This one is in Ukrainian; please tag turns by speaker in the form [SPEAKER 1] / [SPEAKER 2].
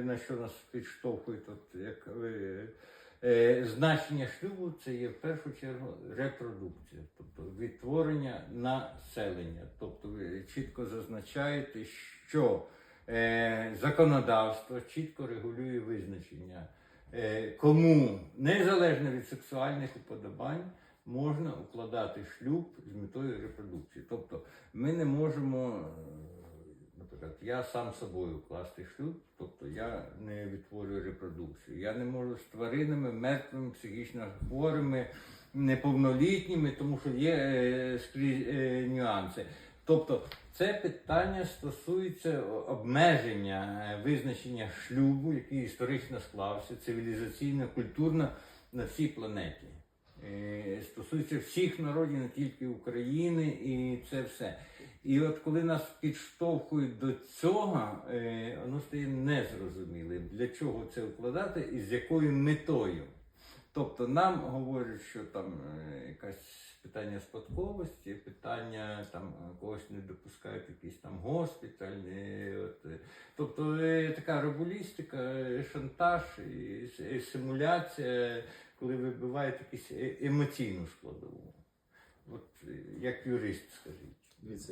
[SPEAKER 1] На що нас підштовхують, от, як ви, е, значення шлюбу це є в першу чергу репродукція, тобто відтворення населення. Тобто ви чітко зазначаєте, що е, законодавство чітко регулює визначення, е, кому незалежно від сексуальних уподобань можна укладати шлюб з метою репродукції. Тобто ми не можемо. е, Наприклад, я сам собою класти шлюб, я не відтворюю репродукцію. Я не можу з тваринами, мертвими, психічно хворими, неповнолітніми, тому що є е, скрізь е, нюанси. Тобто це питання стосується обмеження е, визначення шлюбу, який історично склався, цивілізаційно, культурно на всій планеті. Е, Стосується всіх народів, не тільки України, і це все. І от коли нас підштовхують до цього, е, воно стає незрозумілим, для чого це вкладати і з якою метою. Тобто нам говорять, що там е, якась питання спадковості, питання там когось не допускають якийсь там госпіталь. От, е. Тобто така робулістика, е, шантаж, симуляція, коли вибивають якусь емоційну складову. От як юрист, скажіть.